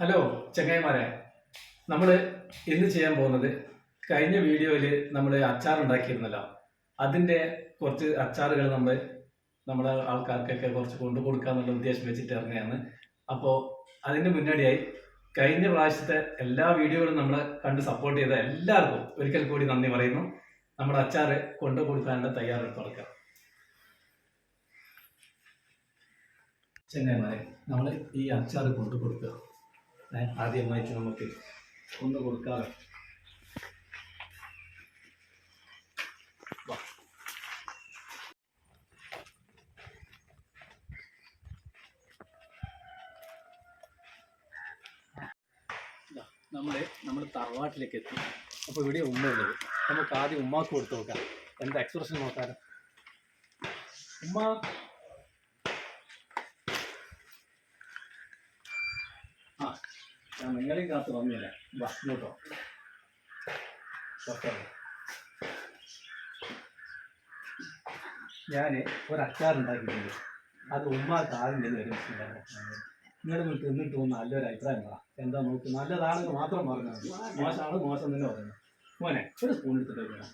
Hello ചങ്ങായിമാരെ. നമ്മൾ ഇന്ന് ചെയ്യാൻ പോകുന്നത് കഴിഞ്ഞ വീഡിയോയിൽ നമ്മൾ അച്ചാർ ഉണ്ടാക്കിയിരുന്നല്ലോ. അതിന്റെ കുറച്ച് അച്ചാറുകൾ നമ്മൾ നമ്മളെ ആൾക്കാർക്കൊക്കെ കുറച്ച് കൊണ്ടു കൊടുക്കാന്നുള്ള ഉദ്ദേശം വെച്ചിട്ട് ഇറങ്ങുകയാണ് അപ്പോൾ അതിന് മുന്നോടിയായി കഴിഞ്ഞ പ്രാവശ്യത്തെ എല്ലാ വീഡിയോകളും നമ്മൾ കണ്ട് സപ്പോർട്ട് ചെയ്ത എല്ലാവർക്കും ഒരിക്കൽ കൂടി നന്ദി പറയുന്നു. നമ്മുടെ അച്ചാർ കൊണ്ടു കൊടുക്കാനുള്ള തയ്യാറെടുപ്പ് നടക്കാം. ചെങ്ങായിമാരെ നമ്മൾ ഈ അച്ചാർ കൊണ്ടു കൊടുക്കുക. ആദ്യമായിട്ട് നമുക്ക് ഒന്ന് കൊടുക്കാതെ നമ്മൾ നമ്മൾ തറവാട്ടിലേക്ക് എത്തി. അപ്പോൾ ഇവിടെ ഉമ്മ ഉള്ളത്. നമുക്ക് ആദ്യം ഉമ്മാക്ക് കൊടുത്തു നോക്കാം. എന്താ എക്സ്പ്രഷൻ നോക്കാനോ? ഉമ്മ ഞാൻ നിങ്ങളെയും കാത്ത് വന്നില്ല. ഇങ്ങോട്ടോ. ഞാൻ ഒരു അച്ചാർ ഉണ്ടാക്കിയിട്ടുണ്ട് അത് ഉമ്മാക്ക് ആദ്യം ചെയ്ത് വരും നിങ്ങൾ വീട്ടിൽ നിന്നിട്ട് പോകുന്ന നല്ലൊരു അഭിപ്രായം പറ. എന്താ നോക്ക് നല്ലതാണെങ്കിൽ മാത്രം പറഞ്ഞാൽ മതി. മോശമാണ് മോശം തന്നെ പറയുന്നത്. മോനെ ഒരു സ്പൂൺ എടുത്തിട്ട് വരണം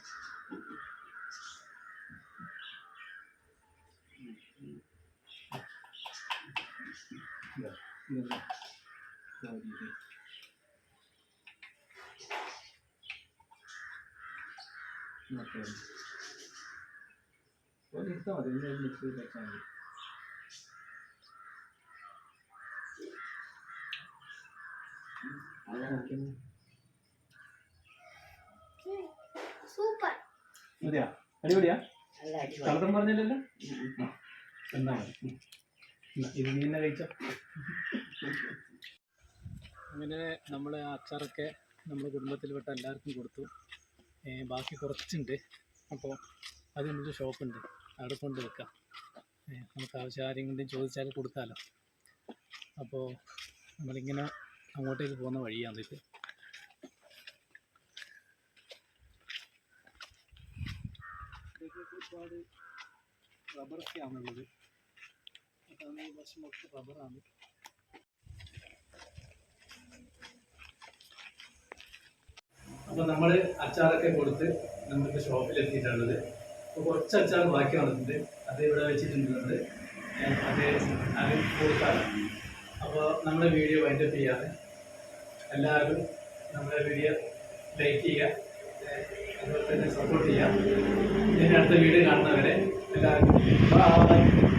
ഇതാ, എടുത്താൽ മതി മിക്സ് വെച്ചാൽ മതി സൂപ്പർ. മതിയാ? അടിപൊളിയാ? നല്ല അടിപൊളി. കളറും പറഞ്ഞില്ലല്ലോ? എന്നാ മതി. ഇത് നീ തന്നെ കഴിച്ചോ. അങ്ങനെ നമ്മൾ അച്ചാറൊക്കെ നമ്മുടെ കുടുംബത്തിൽപ്പെട്ട എല്ലാവർക്കും കൊടുത്തു. ബാക്കി കുറച്ചുണ്ട്. അപ്പോൾ അത് നമുക്ക് ഷോപ്പുണ്ട്. അവിടെ കൊണ്ട് വെക്കാം. നമുക്ക് ആവശ്യം ആരെങ്കിലും ചോദിച്ചാൽ കൊടുക്കാമല്ലോ അപ്പോൾ നമ്മളിങ്ങനെ അങ്ങോട്ടേക്ക് പോകുന്ന വഴിയാണ് ഇത്. ഇതൊക്കെ ഒരുപാട് റബ്ബറൊക്കെയാണുള്ളത് അതാണ് ഈ വശമൊക്കെ റബ്ബറാണ് അപ്പോൾ നമ്മൾ അച്ചാറൊക്കെ കൊടുത്ത് ഷോപ്പിൽ എത്തിയിട്ടുള്ളത് അപ്പോൾ കുറച്ച് അച്ചാർ ബാക്കി വന്നിട്ടുണ്ട്. അത് ഇവിടെ വെച്ചിട്ടുണ്ട് അത് അത് കൊടുക്കാം. അപ്പോൾ നമ്മുടെ വീഡിയോ വൈൻഡപ്പ് ചെയ്യാതെ എല്ലാവരും നമ്മുടെ വീഡിയോ ലൈക്ക് ചെയ്യുക അതുപോലെ തന്നെ സപ്പോർട്ട് ചെയ്യുക ഇനി അടുത്ത വീഡിയോ കാണുന്നവരെ എല്ലാവർക്കും